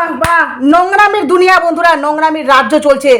বাহ বাহ। নোংরামির দুনিয়া, বন্ধুরা, নোংরামির রাজ্য চলছে।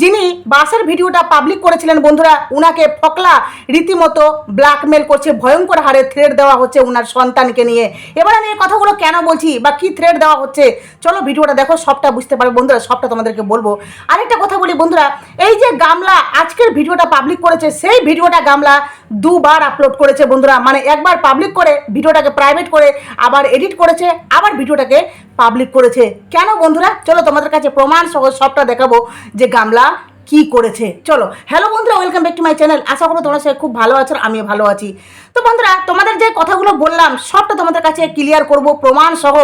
যিনি বাসের ভিডিওটা পাবলিক করেছিলেন, বন্ধুরা, উনাকে ফকলা রীতিমতো ব্ল্যাকমেল করছে, ভয়ঙ্কর হারে থ্রেড দেওয়া হচ্ছে উনার সন্তানকে নিয়ে। এবার আমি এই কথাগুলো কেন বলছি বা কি থ্রেড দেওয়া হচ্ছে? চলো ভিডিওটা দেখো, সবটা বুঝতে পারবে বন্ধুরা, সবটা তোমাদেরকে বলব। আরেকটা কথা বলি, বন্ধুরা, এই যে গামলা আজকের ভিডিওটা পাবলিক করেছে, সেই ভিডিওটা গামলা দুবার আপলোড করেছে বন্ধুরা। মানে একবার পাবলিক করে ভিডিওটাকে প্রাইভেট করে আবার এডিট করেছে, আবার ভিডিওটাকে পাবলিক করেছে। কেন বন্ধুরা? চলো তোমাদের কাছে প্রমাণ সহ সবটা দেখাবো যে গামলা কি করেছে। চলো হ্যালো বন্ধুরা welcome back to my channel আশা করো তোমরা সবাই খুব ভালো আছো, আমিও ভালো আছি। তো বন্ধুরা, তোমাদের যে কথাগুলো বললাম, সবটা তোমাদের কাছে ক্লিয়ার করব, প্রমাণ সহ।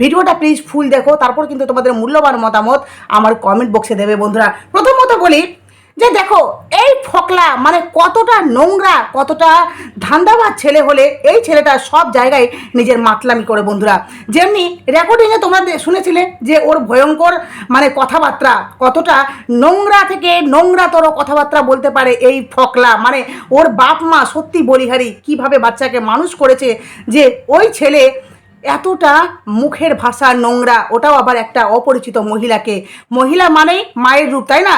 ভিডিওটা প্লিজ ফুল দেখো, তারপর কিন্তু তোমাদের মূল্যবান মতামত আমার কমেন্ট বক্সে দেবে বন্ধুরা। প্রথমত বলি যে দেখো, এই ফকলা মানে কতটা নোংরা, কতটা ধান্দাবাজ ছেলে হলে এই ছেলেটা সব জায়গায় নিজের মাতলামি করে বন্ধুরা। যেমনি রেকর্ডিংয়ে তোমরা শুনেছিলে যে ওর ভয়ঙ্কর মানে কথাবার্তা, কতটা নোংরা থেকে নোংরাতর কথাবার্তা বলতে পারে এই ফকলা। মানে ওর বাপ মা সত্যি বলিহারি, কীভাবে বাচ্চাকে মানুষ করেছে যে ওই ছেলে এতটা মুখের ভাষা নোংরা, ওটাও আবার একটা অপরিচিত মহিলাকে। মহিলা মানেই মায়ের রূপ, তাই না?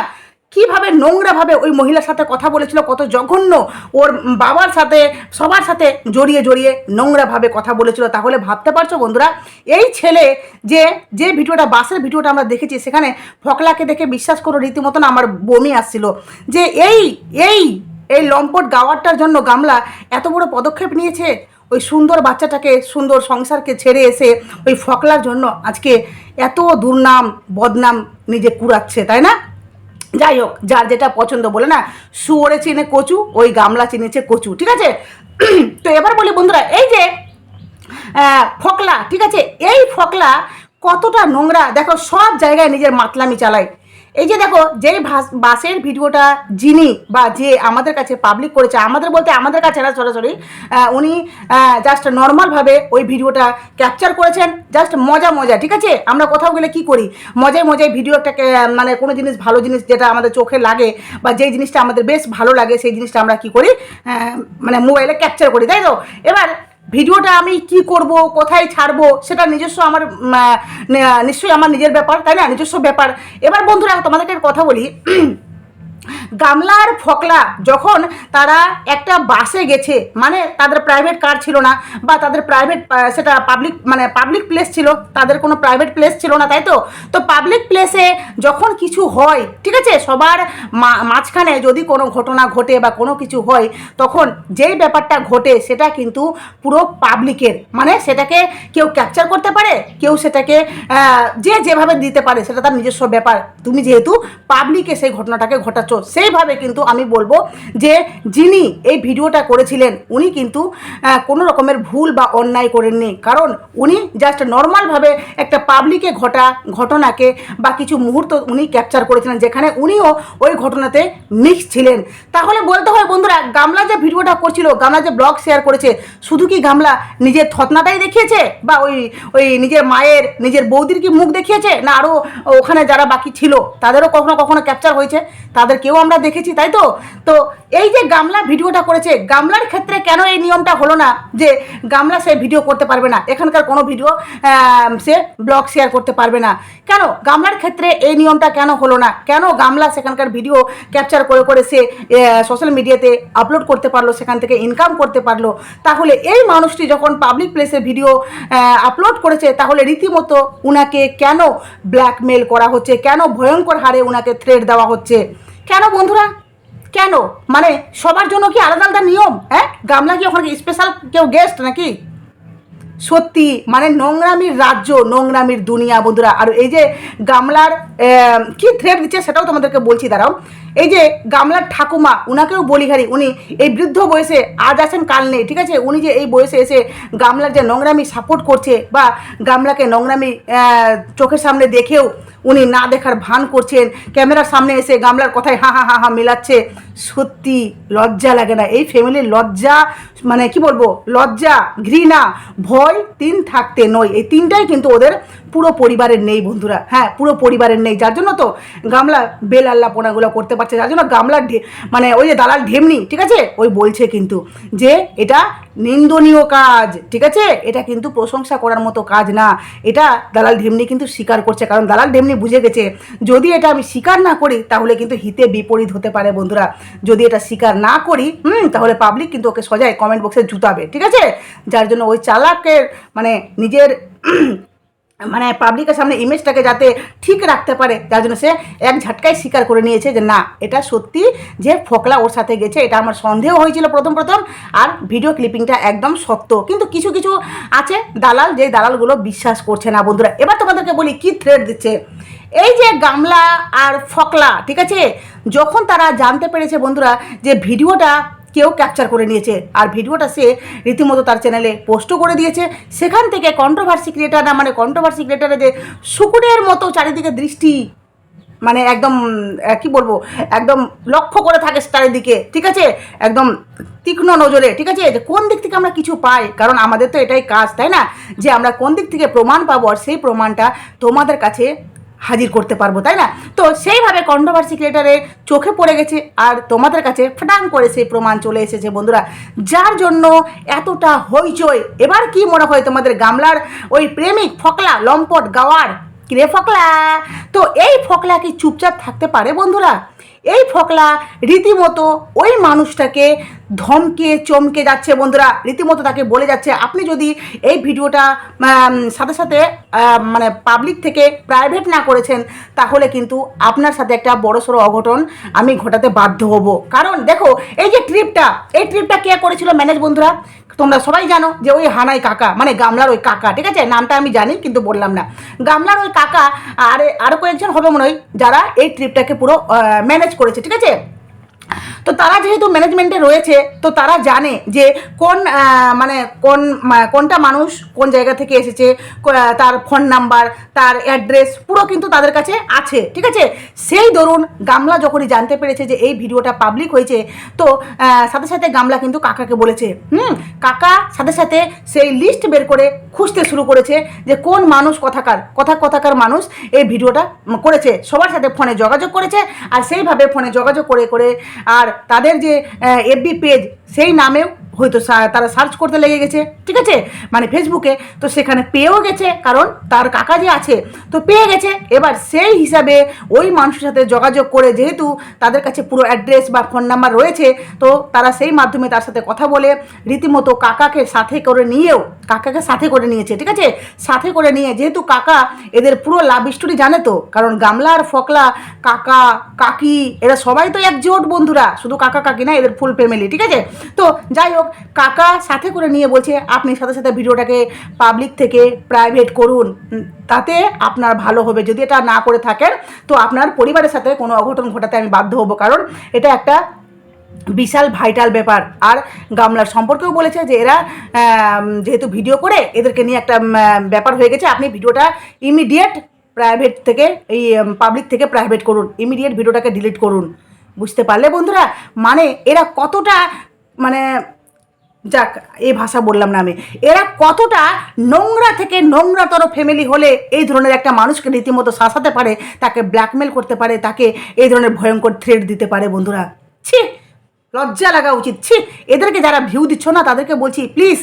কীভাবে নোংরাভাবে ওই মহিলার সাথে কথা বলেছিল, কত জঘন্য ওর বাবার সাথে, সবার সাথে জড়িয়ে জড়িয়ে নোংরাভাবে কথা বলেছিল। তাহলে ভাবতে পারছ বন্ধুরা, এই ছেলে যে যে ভিডিওটা, বাসের ভিডিওটা আমরা দেখেছি, সেখানে ফকলাকে দেখে বিশ্বাস করো রীতিমতন আমার বমি আসছিল। যে এই এই এই লম্পট গাওয়ারটার জন্য গামলা এত বড় পদক্ষেপ নিয়েছে, ওই সুন্দর বাচ্চাটাকে, সুন্দর সংসারকে ছেড়ে এসে ওই ফকলার জন্য আজকে এত দুর্নাম, বদনাম নিজে কুড়াচ্ছে, তাই না? যাই হোক, যার যেটা পছন্দ বলে না, শুয়োরে চিনে কচু, ওই গামলা চিনেছে কচু, ঠিক আছে? তো এবার বলি বন্ধুরা, এই যে ফকলা, ঠিক আছে? এই ফকলা কতটা নোংরা, দেখো সব জায়গায় নিজের মাতলামি চালায়। এই যে দেখো যেই বাসের ভিডিওটা যিনি বা যে আমাদের কাছে পাবলিক করেছে আমাদের বলতে আমাদের কাছে না সরাসরি উনি জাস্ট নর্মালভাবে ওই ভিডিওটা ক্যাপচার করেছেন জাস্ট মজা মজা ঠিক আছে? আমরা কোথাও গেলে কি করি? মজায় মজায় ভিডিওটাকে আহ, মানে কোনো জিনিস ভালো জিনিস যেটা আমাদের চোখে লাগে বা যেই জিনিসটা আমাদের বেশ ভালো লাগে সেই জিনিসটা আমরা কি করি? মানে মোবাইলে ক্যাপচার করি তাই তো? এবার ভিডিওটা আমি কি করব, কোথায় ছাড়বো, সেটা নিজস্ব আমার নিশ্চয়ই আমার নিজের ব্যাপার, তাই না? নিজস্ব ব্যাপার। এবার বন্ধুরা, তোমাদেরকে কথা বলি। গামলার ফকলা যখন তারা একটা বাসে গেছে মানে তাদের প্রাইভেট কার ছিল না, বা তাদের প্রাইভেট সেটা পাবলিক মানে পাবলিক প্লেস ছিল, তাদের কোনো প্রাইভেট প্লেস ছিল না, তাই তো? তো পাবলিক প্লেসে যখন কিছু হয়, ঠিক আছে? সবার মাঝখানে যদি কোনো ঘটনা ঘটে বা কোনো কিছু হয়, তখন যেই ব্যাপারটা ঘটে, সেটা কিন্তু পুরো পাবলিকের মানে সেটাকে কেউ ক্যাপচার করতে পারে, কেউ সেটাকে যে যেভাবে দিতে পারে, সেটা তার নিজস্ব ব্যাপার। তুমি যেহেতু পাবলিকে সেই ঘটনাটাকে ঘটাচ্ছ সেইভাবে কিন্তু আমি বলব যে যিনি এই ভিডিওটা করেছিলেন, উনি কিন্তু কোনো রকমের ভুল বা অন্যায় করেননি। কারণ উনি জাস্ট নর্মালভাবে একটা পাবলিকে ঘটা, ঘটনাকে বা কিছু মুহূর্ত উনি ক্যাপচার করেছিলেন, যেখানে উনিও ওই ঘটনাতে মিক্স ছিলেন। তাহলে বলতে হয়, বন্ধুরা, গামলা যে ভিডিওটা করছিল, গামলা যে ব্লগ শেয়ার করেছে, শুধু কি গামলা নিজের থতনাটাই দেখিয়েছে? বা ওই ওই নিজের মায়ের, নিজের বৌদির কি মুখ দেখিয়েছে? না আরও ওখানে যারা বাকি ছিল, তাদেরও কখনো কখনো ক্যাপচার হয়েছে? তাদেরকেও আমরা দেখেছি, তাই তো? তো এই যে গামলা ভিডিওটা করেছে, গামলার ক্ষেত্রে কেন এই নিয়মটা হলো না যে গামলা সে ভিডিও করতে পারবে না? এখানকার কোনো ভিডিও সে ব্লগ শেয়ার করতে পারবে না। কেন? গামলার ক্ষেত্রে এই নিয়মটা কেন হলো না? কেন গামলা সেখানকার ভিডিও ক্যাপচার করে করে সে সোশ্যাল মিডিয়াতে আপলোড করতে পারল, সেখান থেকে ইনকাম করতে পারল? তাহলে এই মানুষটি যখন পাবলিক প্লেসে ভিডিও আপলোড করেছে, তাহলে রীতিমতো উনাকে কেন ব্ল্যাকমেল করা হচ্ছে? কেন ভয়ঙ্কর হারে উনাকে থ্রেড দেওয়া হচ্ছে? কেন বন্ধুরা? কেন? মানে সবার জন্য কি আলাদা আলাদা নিয়ম? হ্যাঁ? গামলা কি ওখানে স্পেশাল কেউ গেস্ট নাকি? সত্যি মানে নোংরামির রাজ্য, নোংরামির দুনিয়া, বন্ধুরা। আর এই যে গামলার কি থ্রেড দিচ্ছে সেটাও তোমাদেরকে বলছি, দাঁড়াও। এই যে গামলার ঠাকুমা, উনাকেও বলিহারি উনি এই বৃদ্ধ বয়সে আজ আছেন, কাল নেই, ঠিক আছে? উনি যে এই বয়সে এসে গামলার যে নোংরামি সাপোর্ট করছে বা গামলাকে নোংরামি চোখের সামনে দেখেও উনি না দেখার ভান করছেন, ক্যামেরার সামনে এসে গামলার কথায় হা হা হা হা মেলাচ্ছে, সত্যি লজ্জা লাগে না। এই ফ্যামিলির লজ্জা মানে কি বলব? লজ্জা, ঘৃণা, ভয় তিন থাকতে নয়। এই তিনটাই কিন্তু ওদের পুরো পরিবারের নেই বন্ধুরা হ্যাঁ পুরো পরিবারের নেই। যার জন্য তো গামলা বেল আল্লাহ পোনাগুলো করতে পারছে, যার জন্য গামলার মানে ওই যে দালাল ঢেমনি, ঠিক আছে? ওই বলছে কিন্তু যে এটা নিন্দনীয় কাজ, ঠিক আছে? এটা কিন্তু প্রশংসা করার মতো কাজ না। এটা দালাল ঢেমনি কিন্তু স্বীকার করছে, কারণ দালাল ঢেমনি বুঝে গেছে, যদি এটা আমি স্বীকার না করি, তাহলে কিন্তু হিতে বিপরীত হতে পারে বন্ধুরা। যদি এটা স্বীকার না করি, হুম, তাহলে পাবলিক কিন্তু ওকে সজায় কমেন্ট বক্সে জুতাবে, ঠিক আছে? যার জন্য ওই চালাকের মানে নিজের মানে পাবলিকের সামনে ইমেজটাকে যাতে ঠিক রাখতে পারে যার জন্য সে এক ঝাটকায় স্বীকার করে নিয়েছে যে না, এটা সত্যি যে ফোকলা ওর সাথে গেছে, এটা আমার সন্দেহ হয়েছিল প্রথম প্রথম, আর ভিডিও ক্লিপিংটা একদম সত্য কিন্তু কিছু কিছু আছে দালাল, যে দালালগুলো বিশ্বাস করছে না বন্ধুরা। এবার তোমাদেরকে বলি কি থ্রেড দিচ্ছে। এই যে গামলা আর ফকলা, ঠিক আছে? যখন তারা জানতে পেরেছে বন্ধুরা যে ভিডিওটা কেউ ক্যাপচার করে নিয়েছে। আর ভিডিওটা সে রীতিমতো তার চ্যানেলে পোস্টও করে দিয়েছে। সেখান থেকে কন্ট্রোভার্সি ক্রিয়েটার না মানে কন্ট্রোভার্সি ক্রিয়েটারের যে শুকুরের মতো চারিদিকে দৃষ্টি মানে একদম কি বলব, একদম লক্ষ্য করে থাকে চারিদিকে, ঠিক আছে? একদম তীক্ষ্ণ নজরে, ঠিক আছে? যে কোন দিক থেকে আমরা কিছু পাই? কারণ আমাদের তো এটাই কাজ, তাই না? যে আমরা কোন দিক থেকে প্রমাণ পাবো? আর সেই প্রমাণটা তোমাদের কাছে হাজির করতে পারব, তাই না? তো সেইভাবে কন্ট্রোভার্সি ক্রিয়েটারের চোখে পড়ে গেছে আর তোমাদের কাছে ফটাং করে সেই প্রমাণ চলে এসেছে, বন্ধুরা। যার জন্য এতটা হইচই। এবার কি মনে হয় তোমাদের গামলার ওই প্রেমিক ফকলা, লম্পট গাওয়ার? কিরে ফকলা? তো এই ফকলা কি চুপচাপ থাকতে পারে, বন্ধুরা? এই ফকলা রীতিমতো ওই মানুষটাকে ধমকে, চমকে যাচ্ছে, বন্ধুরা। রীতিমতো তাকে বলে যাচ্ছে। আপনি যদি এই ভিডিওটা সাথে সাথে মানে পাবলিক থেকে প্রাইভেট না করেছেন, তাহলে কিন্তু আপনার সাথে একটা বড়সড় অঘটন আমি ঘটাতে বাধ্য হব। কারণ দেখো, এই যে ট্রিপটা এই ট্রিপটা কে করেছিল ম্যানেজ বন্ধুরা? তোমরা সবাই জানো যে ওই হানাই কাকা মানে গামলার ওই কাকা, ঠিক আছে? নামটা আমি জানি, কিন্তু বললাম না। গামলার ওই কাকা, আর আরও কয়েকজন হবে মনে হয়, যারা এই ট্রিপটাকে পুরো ম্যানেজ করেছে, ঠিক আছে? তো তারা যেহেতু ম্যানেজমেন্টে রয়েছে, তো তারা জানে যে কোন মানে কোন কোনটা মানুষ কোন জায়গা থেকে এসেছে তার ফোন নাম্বার তার অ্যাড্রেস পুরো কিন্তু তাদের কাছে আছে, ঠিক আছে? সেই দরুন গামলা যখনই জানতে পেরেছে যে এই ভিডিওটা পাবলিক হয়েছে, তো সাথে সাথে গামলা কিন্তু কাকাকে বলেছে, হুম? কাকা সাথে সাথে সেই লিস্ট বের করে খুঁজতে শুরু করেছে যে কোন মানুষ কথাকার, কথা, কথাকার মানুষ এই ভিডিওটা করেছে। সবার সাথে ফোনে যোগাযোগ করেছে, আর সেইভাবে ফোনে যোগাযোগ করে করে আর তাদের যে এফবি পেজ সেই নামেও হয়তো তারা সার্চ করতে লেগে গেছে, ঠিক আছে? মানে ফেসবুকে তো সেখানে পেয়েও গেছে, কারণ তার কাকা যে আছে, তো পেয়ে গেছে। এবার সেই হিসাবে ওই মানুষের সাথে যোগাযোগ করে, যেহেতু তাদের কাছে পুরো অ্যাড্রেস বা ফোন নাম্বার রয়েছে, তো তারা সেই মাধ্যমে তার সাথে কথা বলে, রীতিমতো কাকাকে সাথে করে নিয়েও, কাকাকে সাথে করে নিয়েছে, ঠিক আছে? সাথে করে নিয়ে, যেহেতু কাকা এদের পুরো লাভ স্টোরি জানে তো, কারণ গামলা আর ফকলা, কাকা, কাকি, এরা সবাই তো একজোট বন্ধুরা, শুধু কাকা কাকি না, এদের ফুল ফ্যামিলি ঠিক আছে? তো যাই হোক, কাকা সাথে করে নিয়ে বলছে, আপনি সাথে সাথে ভিডিওটাকে পাবলিক থেকে প্রাইভেট করুন তাতে আপনার ভালো হবে। যদি এটা না করে থাকেন, তো আপনার পরিবারের সাথে কোনো অঘটন ঘটাতে আমি বাধ্য হব, কারণ এটা একটা বিশাল ভাইটাল ব্যাপার। আর গামলার সম্পর্কেও বলেছে যে এরা যেহেতু ভিডিও করে, এদেরকে নিয়ে একটা ব্যাপার হয়ে গেছে, আপনি ভিডিওটা ইমিডিয়েট প্রাইভেট থেকে, এই পাবলিক থেকে প্রাইভেট করুন। ইমিডিয়েট ভিডিওটাকে ডিলিট করুন। বুঝতে পারলে বন্ধুরা? মানে এরা কতটা মানে যাক এই ভাষা বললাম না আমি। এরা কতটা নোংরা থেকে নোংরাতর ফ্যামিলি হলে এই ধরনের একটা মানুষকে রীতিমতো শাসাতে পারে, তাকে ব্ল্যাকমেল করতে পারে, তাকে এই ধরনের ভয়ঙ্কর থ্রেট দিতে পারে বন্ধুরা। ছি, লজ্জা লাগা উচিত। ছি, এদেরকে যারা ভিউ দিচ্ছ না, তাদেরকে বলছি প্লিজ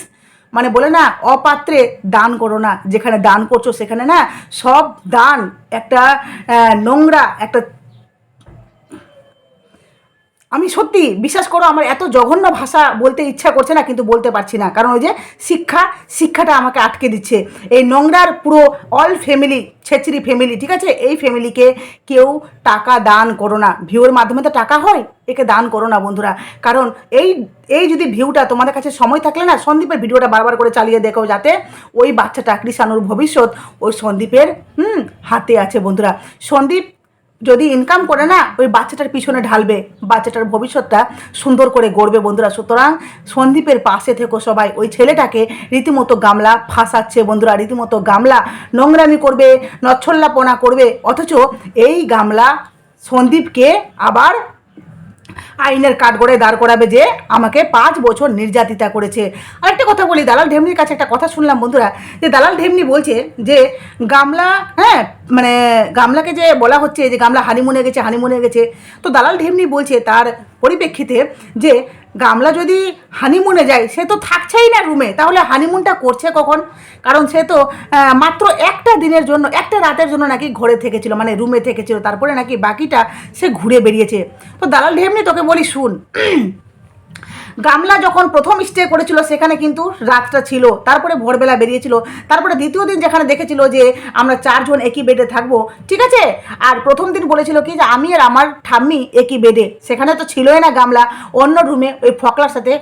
মানে বলে না, অপাত্রে দান করো না। যেখানে দান করছ, সেখানে না সব দান, একটা নোংরা, একটা আমি সত্যি বিশ্বাস করো, আমার এত জঘন্য ভাষা বলতে ইচ্ছা করছে না, কিন্তু বলতে পারছি না। কারণ ওই যে শিক্ষা, শিক্ষাটা আমাকে আটকে দিচ্ছে। এই নোংরার পুরো অল ফ্যামিলি ছেচরি ফ্যামিলি ঠিক আছে? এই ফ্যামিলিকে কেউ টাকা দান করো না। ভিউর মাধ্যমে তো টাকা হয়, একে দান করো না বন্ধুরা। কারণ এই এই যদি ভিউটা তোমাদের কাছে সময় থাকলে না, সন্দীপের ভিডিওটা বারবার করে চালিয়ে দেখো যাতে ওই বাচ্চাটা, কৃষাণুর ভবিষ্যৎ ওই সন্দীপের, হুম, হাতে আছে বন্ধুরা। সন্দীপ যদি ইনকাম করে না, ওই বাচ্চাটার পিছনে ঢালবে, বাচ্চাটার ভবিষ্যৎটা সুন্দর করে গড়বে বন্ধুরা। সুতরাং সন্দীপের পাশে থেকো সবাই, ওই ছেলেটাকে রীতিমতো গামলা ফাঁসাচ্ছে বন্ধুরা, রীতিমতো গামলা নোংরামি করবে, নচ্ছল্লাপনা করবে, অথচ এই গামলা সন্দীপকে আবার আইনের কাঠগড়ে দাঁড় করাবে যে আমাকে পাঁচ বছর নির্যাতিতা করেছে। আরেকটা কথা বলি, দালাল ঢেমনির কাছে একটা কথা শুনলাম বন্ধুরা, যে দালাল ঢেমনি বলছে যে গামলা হ্যাঁ মানে গামলাকে যে বলা হচ্ছে, যে গামলা হানিমুনে গেছে হানিমুনে গেছে। তো দালাল ঢেমনি বলছে তার পরিপ্রেক্ষিতে যে গামলা যদি হানিমুনে যায়, সে তো থাকছেই না রুমে তাহলে হানিমুনটা করছে কখন? কারণ সে তো মাত্র একটা দিনের জন্য, একটা রাতের জন্য নাকি ঘরে থেকেছিল মানে রুমে থেকেছিল। তারপরে নাকি বাকিটা সে ঘুরে বেরিয়েছে তো দালাল ঢেমনি, তোকে বলি, শুন। গামলা যখন প্রথম স্টে করেছিল, সেখানে কিন্তু রাতটা ছিল। তারপরে ভোরবেলা বেরিয়েছিল। তারপরে দ্বিতীয় দিন যেখানে দেখেছিল যে আমরা চারজন একই বেডে থাকব, ঠিক আছে? আর প্রথম দিন বলেছিল কি যে, আমি আর আমার ঠাম্মি একই বেডে সেখানে তো ছিলই না গামলা, অন্য রুমে ওই ফকলার সাথে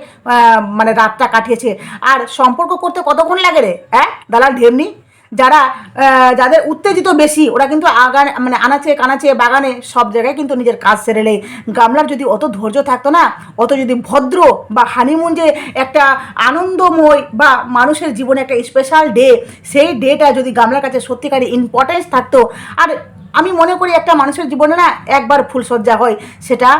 মানে রাতটা কাটিয়েছে। আর সম্পর্ক করতে কতক্ষণ লাগে রে? হ্যাঁ? দালাল ঢেমনি যারা যাদের উত্তেজিত বেশি, ওরা কিন্তু আগানে মানে আনাচে কানাচে বাগানে সব জায়গায় কিন্তু নিজের কাজ সেরে নেয়। গামলার যদি অত ধৈর্য থাকতো না, অত যদি ভদ্র বা হানিমুন যে একটা আনন্দময় বা মানুষের জীবনে একটা স্পেশাল ডে সেই ডেটা যদি গামলার কাছে সত্যিকারের ইম্পর্টেন্স থাকতো, আর আমি মনে করি একটা মানুষের জীবনে না একবার ফুলসজ্জা হয়, সেটা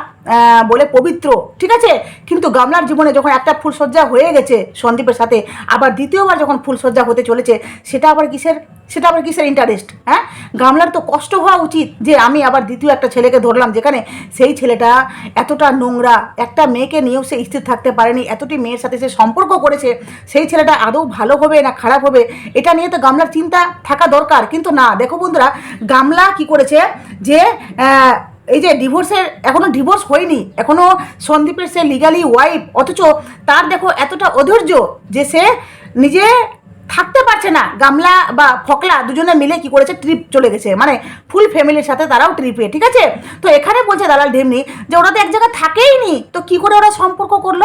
বলে পবিত্র, ঠিক আছে? কিন্তু গামলার জীবনে যখন একটা ফুলসজ্জা হয়ে গেছে সন্দীপের সাথে, আবার দ্বিতীয়বার যখন ফুলসজ্জা হতে চলেছে, সেটা আবার কিসের? সেটা আবার কিসের ইন্টারেস্ট হ্যাঁ? গামলার তো কষ্ট হওয়া উচিত যে আমি আবার দ্বিতীয় একটা ছেলেকে ধরলাম, যেখানে সেই ছেলেটা এতটা নোংরা, একটা মেয়েকে নিয়েও সে স্থির থাকতে পারেনি, এতটি মেয়ের সাথে সে সম্পর্ক করেছে, সেই ছেলেটা আদৌ ভালো হবে না খারাপ হবে, এটা নিয়ে তো গামলার চিন্তা থাকা দরকার। কিন্তু না, দেখো বন্ধুরা, গামলা কি করেছে যে এই যে ডিভোর্সের এখনও ডিভোর্স হয়নি, এখনও সন্দীপের সে লিগালি ওয়াইফ অথচ তার দেখো এতটা অধৈর্য যে সে নিজে থাকতে পারছে না। গামলা বা ফকলা দুজনে মিলে কি করেছে ট্রিপ চলে গেছে। মানে ফুল ফ্যামিলির সাথে তারাও ট্রিপে ঠিক আছে? তো এখানে বলছে দালাল ঢেমনি যে ওরা তো এক জায়গায় থাকেই নি। তো কি করে ওরা সম্পর্ক করল?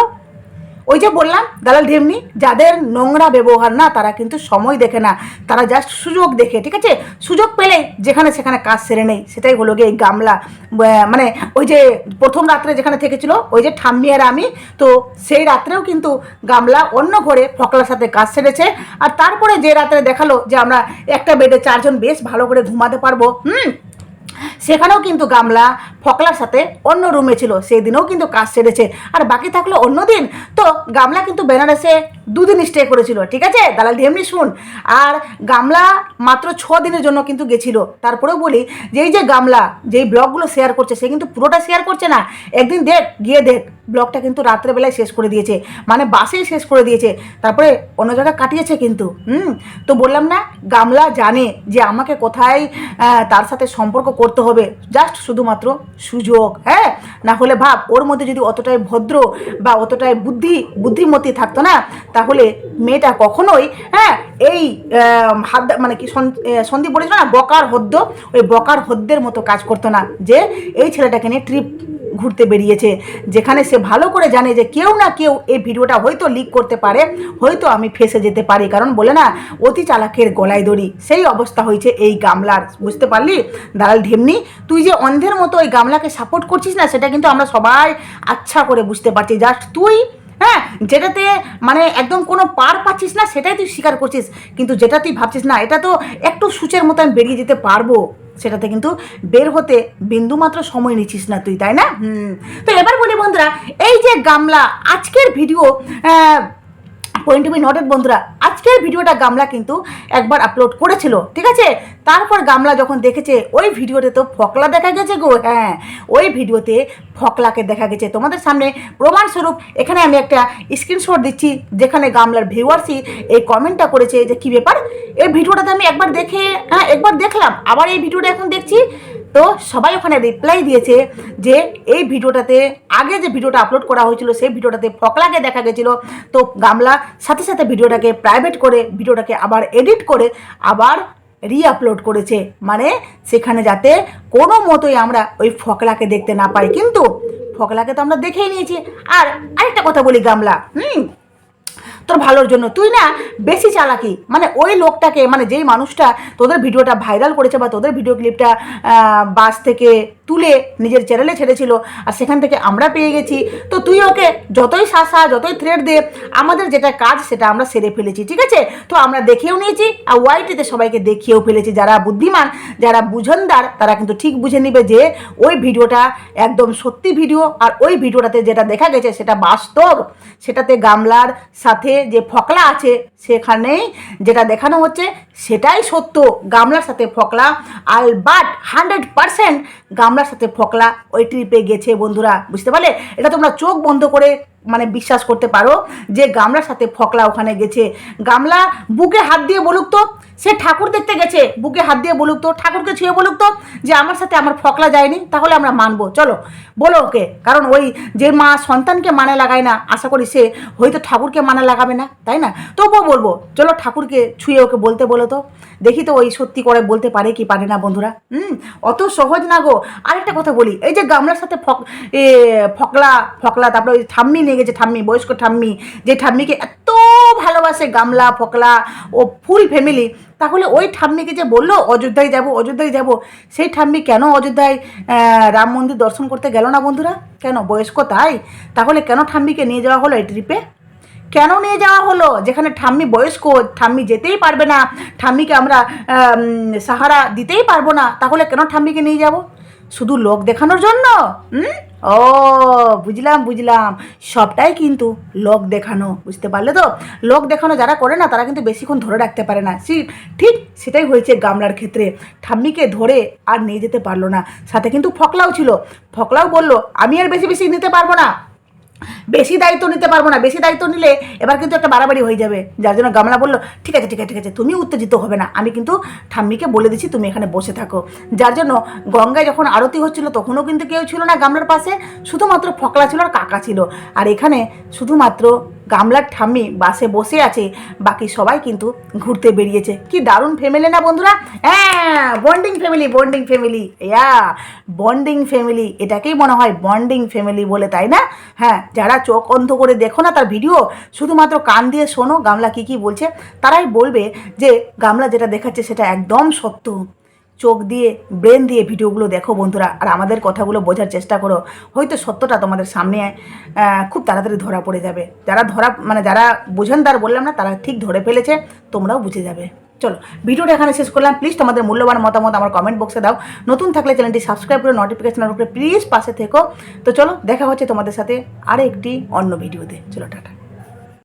ওই যে বললাম, দালাল ঢেমনি, যাদের নোংরা ব্যবহার না, তারা কিন্তু সময় দেখে না। তারা জাস্ট সুযোগ দেখে, ঠিক আছে? সুযোগ পেলে যেখানে সেখানে কাজ সেরে নেই। সেটাই হলো গিয়ে এই গামলা। মানে ওই যে প্রথম রাত্রে যেখানে থেকেছিল, ওই যে ঠাম্মি আর আমি, তো সেই রাত্রেও কিন্তু গামলা অন্য ঘরে ফকলার সাথে কাজ সেরেছে। আর তারপরে যে রাত্রে দেখাল যে আমরা একটা বেডে চারজন বেশ ভালো করে ঘুমাতে পারব, হুম? সেখানেও কিন্তু গামলা ফকলার সাথে অন্য রুমে ছিল সেই দিনেও কিন্তু কাজ সেরেছে। আর বাকি থাকল অন্য দিন। তো গামলা কিন্তু বেনারসে দুদিন স্টে করেছিল, ঠিক আছে? দালাল এমনি শুন। আর গামলা মাত্র ছ দিনের জন্য কিন্তু গেছিল। তারপরেও বলি, যেই যে গামলা, যেই ব্লগগুলো শেয়ার করছে, সে কিন্তু পুরোটা শেয়ার করছে না। একদিন দেখ, গিয়ে দেখ। ব্লগটা কিন্তু রাত্রেবেলায় শেষ করে দিয়েছে। মানে বাসেই শেষ করে দিয়েছে। তারপরে অন্য জায়গায় কাটিয়েছে কিন্তু। হুম? তো বললাম না গামলা জানে যে আমাকে কোথায় তার সাথে সম্পর্ক করতে হবে। জাস্ট শুধুমাত্র সুযোগ হ্যাঁ? না হলে ভাব ওর মধ্যে যদি অতটাই ভদ্র বা অতটাই বুদ্ধি বুদ্ধিমতী থাকতো না তাহলে মেয়েটা কখনোই হ্যাঁ? এই হাত মানে কি সন- আহ, সন্দীপ বলেছিল না বকার হদ্দ ওই বকার হদ্দের মতো কাজ করতো না। যে এই ছেলেটাকে নিয়ে ট্রিপ ঘুরতে বেরিয়েছে। যেখানে সে ভালো করে জানে যে কেউ না কেউ এই ভিডিওটা হয়তো লিক করতে পারে, হয়তো আমি ফেসে যেতে পারি। কারণ বলে না, অতি চালাকের গলায় দড়ি। সেই অবস্থা হয়েছে এই গামলার। বুঝতে পারলি? দালাল ঢেমনি, তুই যে অন্ধের মতো ওই গামলাকে সাপোর্ট করছিস না, সেটা কিন্তু আমরা সবাই আচ্ছা করে বুঝতে পারছি। জাস্ট তুই হ্যাঁ যেটাতে মানে একদম কোনো পার পাচ্ছিস না, সেটাই তুই স্বীকার করছিস। কিন্তু যেটা তুই ভাবছিস না, এটা তো একটু সূচের মতো আমি বেরিয়ে যেতে পারব। সেটাতে কিন্তু বের হতে বিন্দুমাত্র সময় নিচ্ছিস না তুই, তাই না? হুম। তো এবার বলি বন্ধুরা, এই যে গামলা, আজকের video point to be noted বন্ধুরা, আজকের ভিডিওটা গামলা কিন্তু একবার আপলোড করেছিল, ঠিক আছে? তারপর গামলা যখন দেখেছে, ওই ভিডিওতে তো ফকলা দেখা গেছে গো হ্যাঁ ওই ভিডিওতে ফকলাকে দেখা গেছে। তোমাদের সামনে প্রমাণস্বরূপ এখানে আমি একটা স্ক্রিনশট দিচ্ছি, যেখানে গামলার ভিউয়ার্সই এই কমেন্টটা করেছে যে, কী ব্যাপার? এই ভিডিওটাতে আমি একবার দেখে হ্যাঁ একবার দেখলাম, আবার এই ভিডিওটা এখন দেখছি তো সবাই ওখানে রিপ্লাই দিয়েছে যে এই ভিডিওটাতে, আগে যে ভিডিওটা আপলোড করা হয়েছিল, সেই ভিডিওটাতে ফকলাকে দেখা গেছিল। তো গামলা সাথে সাথে ভিডিওটাকে প্রাইভেট করে, ভিডিওটাকে আবার এডিট করে, আবার রি আপলোড করেছে। মানে সেখানে যাতে কোনো মতোই আমরা ওই ফকলাকে দেখতে না পাই। কিন্তু ফকলাকে তো আমরা দেখেই নিয়েছি। আর আরেকটা কথা বলি গামলা, হুম? তোর ভালোর জন্য। তুই না বেশি চালাকি। মানে ওই লোকটাকে মানে যেই মানুষটা তোদের ভিডিওটা ভাইরাল করেছে বা তোদের ভিডিও ক্লিপটা বাস থেকে তুলে নিজের চ্যানেলে ছেড়েছিল আর সেখান থেকে আমরা পেয়ে গেছি। তো তুই ওকে যতই শাসা, যতই থ্রেড দে, আমাদের যেটা কাজ সেটা আমরা সেরে ফেলেছি, ঠিক আছে? তো আমরা দেখেও নিয়েছি আর ওয়াইটিতে সবাইকে দেখিয়েও ফেলেছি। যারা বুদ্ধিমান, যারা বুঝনদার, তারা কিন্তু ঠিক বুঝে নিবে যে ওই ভিডিওটা একদম সত্যি ভিডিও আর ওই ভিডিওটাতে যেটা দেখা গেছে সেটা বাস্তব। সেটাতে গামলার সাথে যে ফকলা আছে সেখানেই যেটা দেখানো হচ্ছে সেটাই সত্য। গামলার সাথে ফকলা আলবাট হান্ড্রেড পারসেন্ট গামলার সাথে ফকলা ওই ট্রিপে গেছে বন্ধুরা বুঝতে পারলে? এটা তোমরা চোখ বন্ধ করে মানে বিশ্বাস করতে পারো যে গামলার সাথে ফকলা ওখানে গেছে। গামলা বুকে হাত দিয়ে বলুক তো, সে ঠাকুর দেখতে গেছে, বুকে হাত দিয়ে বলুক তো, ঠাকুরকে ছুঁয়ে বলুক তো, যে আমার সাথে আমার ফকলা যায়নি, তাহলে আমরা মানবো। চলো, বলো ওকে, কারণ ওই যে মা সন্তানকে মানে লাগায় না, আশা করি সে হয়তো ঠাকুরকে মানে লাগাবে না, তাই না? তবুও বলব, চলো ঠাকুরকে ছুঁয়ে ওকে বলতে বলো তো, দেখি তো ওই সত্যি করে বলতে পারে কি পারে না বন্ধুরা। হুম, অত সহজ না গো। আরেকটা কথা বলি, এই যে গামলার সাথে ফক ফকলা ফকলা, তারপরে ওই ঠাম্মি নিয়ে গেছে ঠাম্মি, বয়স্ক ঠাম্মি, যে ঠাম্মিকে এত ভালোবাসে, গামলা, ফকলা ও ফুল ফ্যামিলি তাহলে ওই ঠাম্মিকে যে বলল, অযোধ্যায় যাব অযোধ্যায় যাব, সেই ঠাম্মি কেন অযোধ্যায় রাম মন্দির দর্শন করতে গেল না বন্ধুরা? কেন? বয়স্ক তাই? তাহলে কেন ঠাম্মিকে নিয়ে যাওয়া হলো এই ট্রিপে কেন নিয়ে যাওয়া হলো? যেখানে ঠাম্মি বয়স্ক, ঠাম্মি যেতেই পারবে না, ঠাম্মিকে আমরা সাহারা দিতেই পারব না, তাহলে কেন ঠাম্মিকে নিয়ে যাব? শুধু লোক দেখানোর জন্য? হুম? ও, বুঝলাম বুঝলাম। সবটাই কিন্তু লোক দেখানো, বুঝতে পারলে তো? লোক দেখানো যারা করে না, তারা কিন্তু বেশিক্ষণ ধরে রাখতে পারে না। সি- ঠিক সেটাই হয়েছে গামলার ক্ষেত্রে। ঠাম্মিকে ধরে আর নিয়ে যেতে পারল না। সাথে কিন্তু ফকলাও ছিল। ফকলাও বলল, আমি আর বেশি বেশি নিতে পারব না। বেশি দায়িত্ব নিতে পারব না, বেশি দায়িত্ব নিলে এবার কিন্তু একটা বাড়াবাড়ি হয়ে যাবে। যার জন্য গামলা বলল, ঠিক আছে ঠিক আছে ঠিক আছে, তুমি উত্তেজিত হবে না। আমি কিন্তু ঠাম্মিকে বলে দিচ্ছি, তুমি এখানে বসে থাকো। যার জন্য গঙ্গায় যখন আরতি হচ্ছিল, তখনও কিন্তু কেউ ছিল না গামলার পাশে, শুধুমাত্র ফকলা ছিল আর কাকা ছিল। আর এখানে শুধুমাত্র গামলার ঠাম্মি বাসে বসে আছে, বাকি সবাই কিন্তু ঘুরতে বেরিয়েছে। কি দারুণ ফ্যামিলি না বন্ধুরা? হ্যাঁ bonding family bonding family yeah bonding family এটাকেই মনে হয় বন্ডিং ফ্যামিলি বলে, তাই না? হ্যাঁ যারা চোখ অন্ধ করে দেখো না তার ভিডিও শুধুমাত্র কান দিয়ে শোনো, গামলা কী কী বলছে, তারাই বলবে যে গামলা যেটা দেখাচ্ছে সেটা একদম সত্য। চোখ দিয়ে ব্রেন দিয়ে ভিডিওগুলো দেখো বন্ধুরা, আর আমাদের কথাগুলো বোঝার চেষ্টা করো। হয়তো সত্যটা তোমাদের সামনে খুব তাড়াতাড়ি ধরা পড়ে যাবে। যারা ধরা মানে যারা বোঝেন তার বললাম না, তারা ঠিক ধরে ফেলেছে, তোমরাও বুঝে যাবে। চলো, ভিডিওটা এখানে শেষ করলাম। প্লিজ তোমাদের মূল্যবান মতামত আমার কমেন্ট বক্সে দাও। নতুন থাকলে চ্যানেলটি সাবস্ক্রাইব করে নোটিফিকেশনের উপরে প্লিজ পাশে থেকো। তো চলো, দেখা হচ্ছে তোমাদের সাথে আর একটি অন্য ভিডিওতে চলো, টাটা।